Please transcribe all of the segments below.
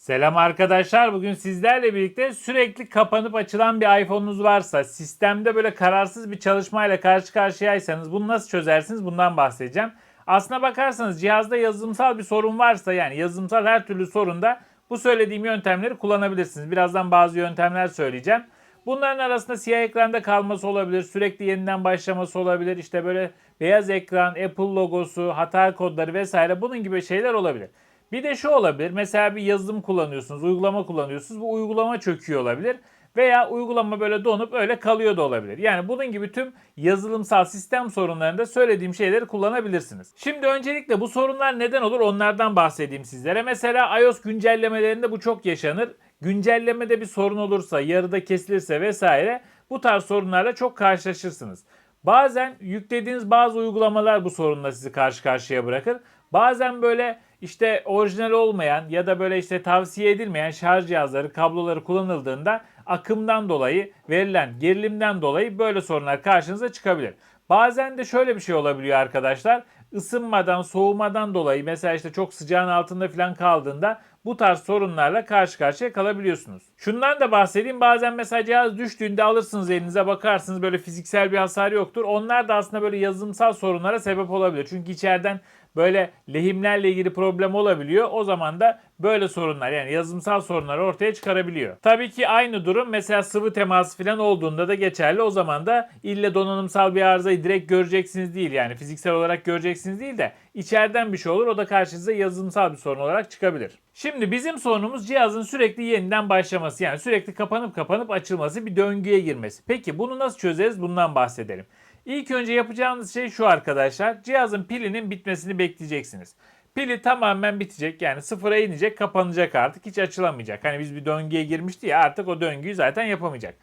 Selam arkadaşlar. Bugün sizlerle birlikte sürekli kapanıp açılan bir iPhone'unuz varsa, sistemde böyle kararsız bir çalışmayla karşı karşıyaysanız bunu nasıl çözersiniz bundan bahsedeceğim. Aslına bakarsanız cihazda yazılımsal bir sorun varsa yani yazılımsal her türlü sorunda bu söylediğim yöntemleri kullanabilirsiniz. Birazdan bazı yöntemler söyleyeceğim. Bunların arasında siyah ekranda kalması olabilir, sürekli yeniden başlaması olabilir. İşte böyle beyaz ekran, Apple logosu, hata kodları vesaire bunun gibi şeyler olabilir. Bir de şu olabilir. Mesela bir yazılım kullanıyorsunuz, uygulama kullanıyorsunuz. Bu uygulama çöküyor olabilir. Veya uygulama böyle donup öyle kalıyor da olabilir. Yani bunun gibi tüm yazılımsal sistem sorunlarında söylediğim şeyleri kullanabilirsiniz. Şimdi öncelikle bu sorunlar neden olur onlardan bahsedeyim sizlere. Mesela iOS güncellemelerinde bu çok yaşanır. Güncellemede bir sorun olursa, yarıda kesilirse vesaire bu tarz sorunlarla çok karşılaşırsınız. Bazen yüklediğiniz bazı uygulamalar bu sorunla sizi karşı karşıya bırakır. Bazen böyle işte orijinal olmayan ya da böyle işte tavsiye edilmeyen şarj cihazları, kabloları kullanıldığında akımdan dolayı, verilen gerilimden dolayı böyle sorunlar karşınıza çıkabilir. Bazen de şöyle bir şey olabiliyor arkadaşlar. Isınmadan, soğumadan dolayı mesela işte çok sıcağın altında falan kaldığında bu tarz sorunlarla karşı karşıya kalabiliyorsunuz. Şundan da bahsedeyim. Bazen mesela cihaz düştüğünde alırsınız elinize bakarsınız böyle fiziksel bir hasar yoktur. Onlar da aslında böyle yazılımsal sorunlara sebep olabilir. Çünkü içeriden böyle lehimlerle ilgili problem olabiliyor. O zaman da böyle sorunlar yani yazılımsal sorunlar ortaya çıkarabiliyor. Tabii ki aynı durum mesela sıvı teması falan olduğunda da geçerli. O zaman da ille donanımsal bir arızayı direkt göreceksiniz değil yani fiziksel olarak göreceksiniz değil de içeriden bir şey olur. O da karşınıza yazılımsal bir sorun olarak çıkabilir. Şimdi bizim sorunumuz cihazın sürekli yeniden başlaması yani sürekli kapanıp kapanıp açılması bir döngüye girmesi. Peki bunu nasıl çözeriz bundan bahsedelim. İlk önce yapacağınız şey şu arkadaşlar. Cihazın pilinin bitmesini bekleyeceksiniz. Pili tamamen bitecek yani sıfıra inecek kapanacak artık hiç açılamayacak. Hani biz bir döngüye girmişti ya artık o döngüyü zaten yapamayacak.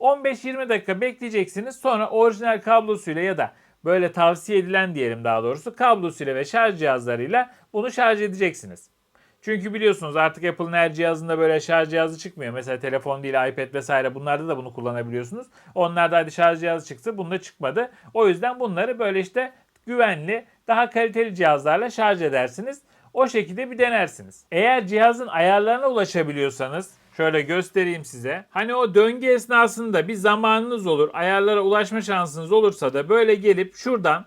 15-20 dakika bekleyeceksiniz sonra orijinal kablosuyla ya da böyle tavsiye edilen diyelim daha doğrusu kablosuyla ve şarj cihazlarıyla bunu şarj edeceksiniz. Çünkü biliyorsunuz artık Apple'ın her cihazında böyle şarj cihazı çıkmıyor. Mesela telefon değil, iPad vesaire bunlarda da bunu kullanabiliyorsunuz. Onlarda hadi şarj cihazı çıktı, bunda çıkmadı. O yüzden bunları böyle işte güvenli, daha kaliteli cihazlarla şarj edersiniz. O şekilde bir denersiniz. Eğer cihazın ayarlarına ulaşabiliyorsanız şöyle göstereyim size. Hani o döngü esnasında bir zamanınız olur, ayarlara ulaşma şansınız olursa da böyle gelip şuradan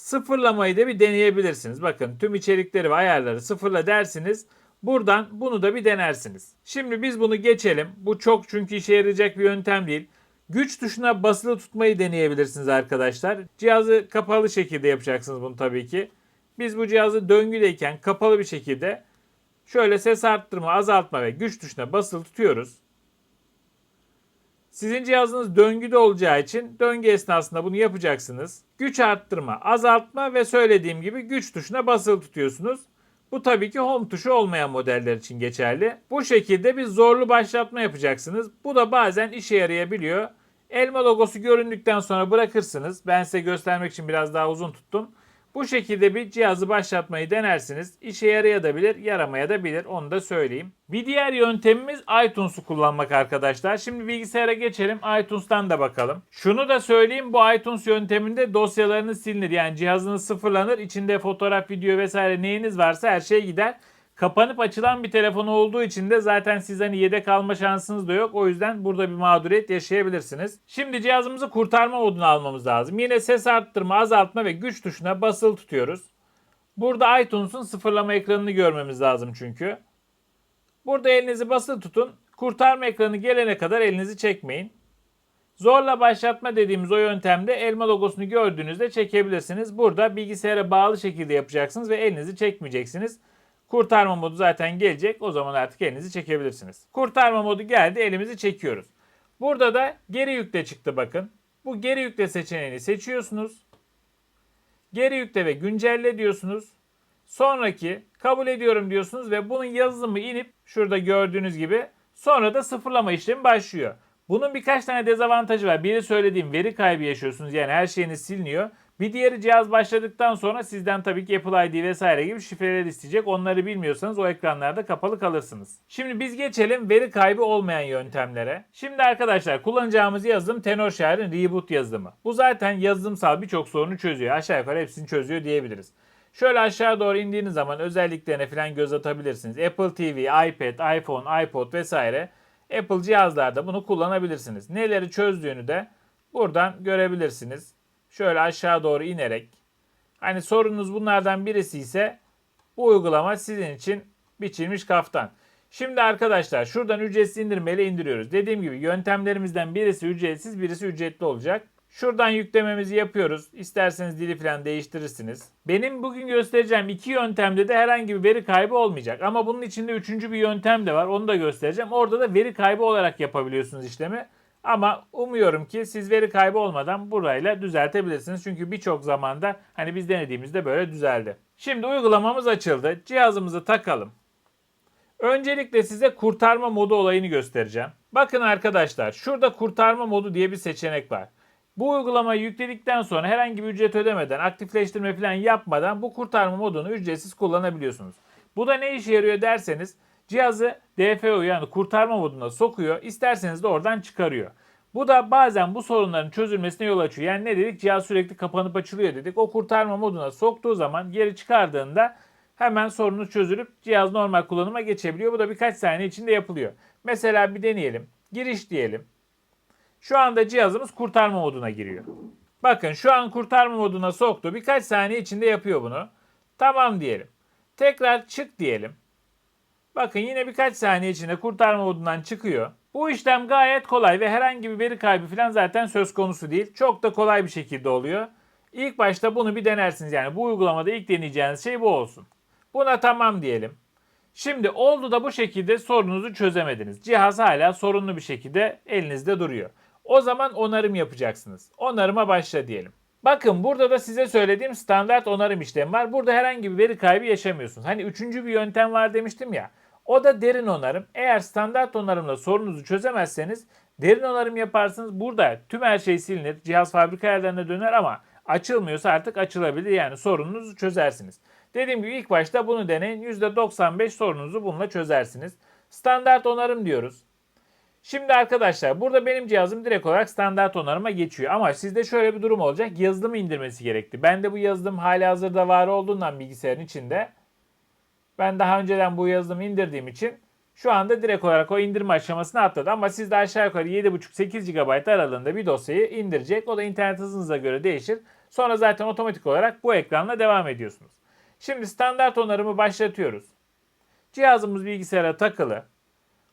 sıfırlamayı da bir deneyebilirsiniz. Bakın tüm içerikleri ve ayarları sıfırla dersiniz. Buradan bunu da bir denersiniz. Şimdi biz bunu geçelim. Bu çok çünkü işe yarayacak bir yöntem değil. Güç tuşuna basılı tutmayı deneyebilirsiniz arkadaşlar. Cihazı kapalı şekilde yapacaksınız bunu tabii ki. Biz bu cihazı döngüdeyken kapalı bir şekilde şöyle ses arttırma, azaltma ve güç tuşuna basılı tutuyoruz. Sizin cihazınız döngüde olacağı için döngü esnasında bunu yapacaksınız. Güç arttırma, azaltma ve söylediğim gibi güç tuşuna basılı tutuyorsunuz. Bu tabii ki home tuşu olmayan modeller için geçerli. Bu şekilde bir zorlu başlatma yapacaksınız. Bu da bazen işe yarayabiliyor. Elma logosu göründükten sonra bırakırsınız. Ben size göstermek için biraz daha uzun tuttum. Bu şekilde bir cihazı başlatmayı denersiniz. İşe yarayabilir, yaramaya da bilir. Onu da söyleyeyim. Bir diğer yöntemimiz iTunes'u kullanmak arkadaşlar. Şimdi bilgisayara geçelim. iTunes'tan da bakalım. Şunu da söyleyeyim. Bu iTunes yönteminde dosyalarınız silinir. Yani cihazınız sıfırlanır. İçinde fotoğraf, video vesaire neyiniz varsa her şey gider. Kapanıp açılan bir telefon olduğu için de zaten siz hani yedek alma şansınız da yok. O yüzden burada bir mağduriyet yaşayabilirsiniz. Şimdi cihazımızı kurtarma moduna almamız lazım. Yine ses arttırma, azaltma ve güç tuşuna basılı tutuyoruz. Burada iTunes'un sıfırlama ekranını görmemiz lazım çünkü. Burada elinizi basılı tutun. Kurtarma ekranı gelene kadar elinizi çekmeyin. Zorla başlatma dediğimiz o yöntemde elma logosunu gördüğünüzde çekebilirsiniz. Burada bilgisayara bağlı şekilde yapacaksınız ve elinizi çekmeyeceksiniz. Kurtarma modu zaten gelecek. O zaman artık elinizi çekebilirsiniz. Kurtarma modu geldi. Elimizi çekiyoruz. Burada da geri yükle çıktı bakın. Bu geri yükle seçeneğini seçiyorsunuz. Geri yükle ve güncelle diyorsunuz. Sonraki kabul ediyorum diyorsunuz ve bunun yazılımı inip şurada gördüğünüz gibi sonra da sıfırlama işlemi başlıyor. Bunun birkaç tane dezavantajı var. Biri söylediğim veri kaybı yaşıyorsunuz. Yani her şeyiniz siliniyor. Bir diğeri cihaz başladıktan sonra sizden tabii ki Apple ID vesaire gibi şifreler isteyecek. Onları bilmiyorsanız o ekranlarda kapalı kalırsınız. Şimdi biz geçelim veri kaybı olmayan yöntemlere. Şimdi arkadaşlar kullanacağımız yazılım Tenorshare Reboot yazılımı. Bu zaten yazılımsal birçok sorunu çözüyor. Aşağı yukarı hepsini çözüyor diyebiliriz. Şöyle aşağı doğru indiğiniz zaman özelliklerine falan göz atabilirsiniz. Apple TV, iPad, iPhone, iPod vesaire Apple cihazlarda bunu kullanabilirsiniz. Neleri çözdüğünü de buradan görebilirsiniz. Şöyle aşağı doğru inerek. Hani sorununuz bunlardan birisi ise bu uygulama sizin için biçilmiş kaftan. Şimdi arkadaşlar şuradan ücretsiz indirmeyle indiriyoruz. Dediğim gibi yöntemlerimizden birisi ücretsiz birisi ücretli olacak. Şuradan yüklememizi yapıyoruz. İsterseniz dili falan değiştirirsiniz. Benim bugün göstereceğim iki yöntemde de herhangi bir veri kaybı olmayacak. Ama bunun içinde üçüncü bir yöntem de var. Onu da göstereceğim. Orada da veri kaybı olarak yapabiliyorsunuz işlemi. Ama umuyorum ki siz veri kaybı olmadan burayla düzeltebilirsiniz. Çünkü birçok zamanda hani biz denediğimizde böyle düzeldi. Şimdi uygulamamız açıldı. Cihazımızı takalım. Öncelikle size kurtarma modu olayını göstereceğim. Bakın arkadaşlar şurada kurtarma modu diye bir seçenek var. Bu uygulamayı yükledikten sonra herhangi bir ücret ödemeden, aktifleştirme falan yapmadan bu kurtarma modunu ücretsiz kullanabiliyorsunuz. Bu da ne işe yarıyor derseniz cihazı DFO yani kurtarma moduna sokuyor. isterseniz de oradan çıkarıyor. Bu da bazen bu sorunların çözülmesine yol açıyor. Yani ne dedik? Cihaz sürekli kapanıp açılıyor dedik. O kurtarma moduna soktuğu zaman geri çıkardığında hemen sorunuz çözülüp cihaz normal kullanıma geçebiliyor. Bu da birkaç saniye içinde yapılıyor. Mesela bir deneyelim. Giriş diyelim. Şu anda cihazımız kurtarma moduna giriyor. Bakın şu an kurtarma moduna soktu. Birkaç saniye içinde yapıyor bunu. Tamam diyelim. Tekrar çık diyelim. Bakın yine birkaç saniye içinde kurtarma modundan çıkıyor. Bu işlem gayet kolay ve herhangi bir veri kaybı falan zaten söz konusu değil. Çok da kolay bir şekilde oluyor. İlk başta bunu bir denersiniz. Yani bu uygulamada ilk deneyeceğiniz şey bu olsun. Buna tamam diyelim. Şimdi oldu da bu şekilde sorununuzu çözemediniz. Cihaz hala sorunlu bir şekilde elinizde duruyor. O zaman onarım yapacaksınız. Onarıma başla diyelim. Bakın burada da size söylediğim standart onarım işlemi var. Burada herhangi bir veri kaybı yaşamıyorsunuz. Hani üçüncü bir yöntem var demiştim ya. O da derin onarım. Eğer standart onarımla sorununuzu çözemezseniz derin onarım yaparsınız. Burada tüm her şey silinir. Cihaz fabrika ayarlarına döner ama açılmıyorsa artık açılabilir. Yani sorununuzu çözersiniz. Dediğim gibi ilk başta bunu deneyin. %95 sorununuzu bununla çözersiniz. Standart onarım diyoruz. Şimdi arkadaşlar burada benim cihazım direkt olarak standart onarıma geçiyor. Ama sizde şöyle bir durum olacak. Yazılımı indirmesi gerekti. Ben de bu yazılım hali hazırda var olduğundan bilgisayarın içinde. Ben daha önceden bu yazılımı indirdiğim için şu anda direkt olarak o indirme aşamasını atladı. Ama sizde aşağı yukarı 7.5-8 GB aralığında bir dosyayı indirecek. O da internet hızınıza göre değişir. Sonra zaten otomatik olarak bu ekranla devam ediyorsunuz. Şimdi standart onarımı başlatıyoruz. Cihazımız bilgisayara takılı.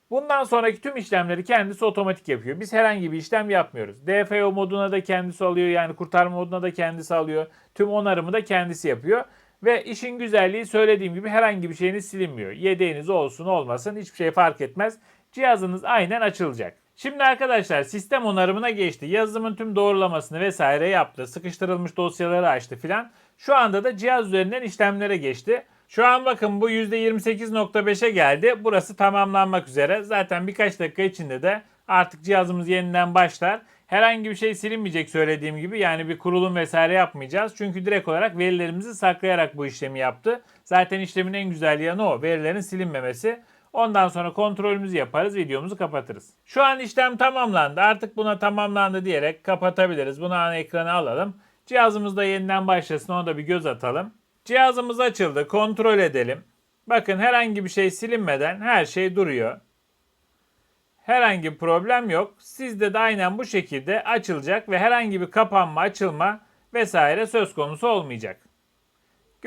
Bundan sonraki tüm işlemleri kendisi otomatik yapıyor. Biz herhangi bir işlem yapmıyoruz. DFO moduna da kendisi alıyor yani kurtarma moduna da kendisi alıyor. Tüm onarımı da kendisi yapıyor. Ve işin güzelliği söylediğim gibi herhangi bir şeyiniz silinmiyor. Yedeğiniz olsun olmasın hiçbir şey fark etmez. Cihazınız aynen açılacak. Şimdi arkadaşlar sistem onarımına geçti. Yazılımın tüm doğrulamasını vesaire yaptı. Sıkıştırılmış dosyaları açtı filan. Şu anda da cihaz üzerinden işlemlere geçti. Şu an bakın bu %28.5'e geldi. Burası tamamlanmak üzere. Zaten birkaç dakika içinde de artık cihazımız yeniden başlar. Herhangi bir şey silinmeyecek söylediğim gibi. Yani bir kurulum vesaire yapmayacağız. Çünkü direkt olarak verilerimizi saklayarak bu işlemi yaptı. Zaten işlemin en güzel yanı o. Verilerin silinmemesi. Ondan sonra kontrolümüzü yaparız, videomuzu kapatırız. Şu an işlem tamamlandı. Artık buna tamamlandı diyerek kapatabiliriz. Bunu ana ekrana alalım. Cihazımız da yeniden başlasın. Ona da bir göz atalım. Cihazımız açıldı. Kontrol edelim. Bakın herhangi bir şey silinmeden her şey duruyor. Herhangi bir problem yok. Sizde de aynen bu şekilde açılacak ve herhangi bir kapanma, açılma vesaire söz konusu olmayacak.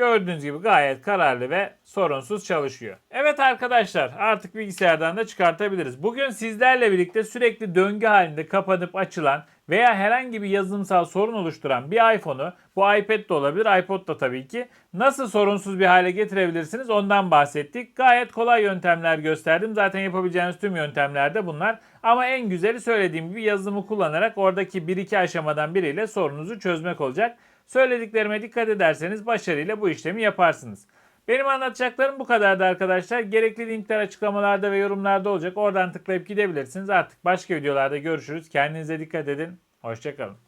Gördüğünüz gibi gayet kararlı ve sorunsuz çalışıyor. Evet arkadaşlar artık bilgisayardan da çıkartabiliriz. Bugün sizlerle birlikte sürekli döngü halinde kapanıp açılan veya herhangi bir yazılımsal sorun oluşturan bir iPhone'u, bu iPad de olabilir, iPod da tabii ki nasıl sorunsuz bir hale getirebilirsiniz ondan bahsettik. Gayet kolay yöntemler gösterdim. Zaten yapabileceğiniz tüm yöntemler de bunlar. Ama en güzeli söylediğim gibi yazılımı kullanarak oradaki 1-2 aşamadan biriyle sorunuzu çözmek olacak. Söylediklerime dikkat ederseniz başarıyla bu işlemi yaparsınız. Benim anlatacaklarım bu kadardı arkadaşlar. Gerekli linkler açıklamalarda ve yorumlarda olacak. Oradan tıklayıp gidebilirsiniz. Artık başka videolarda görüşürüz. Kendinize dikkat edin. Hoşçakalın.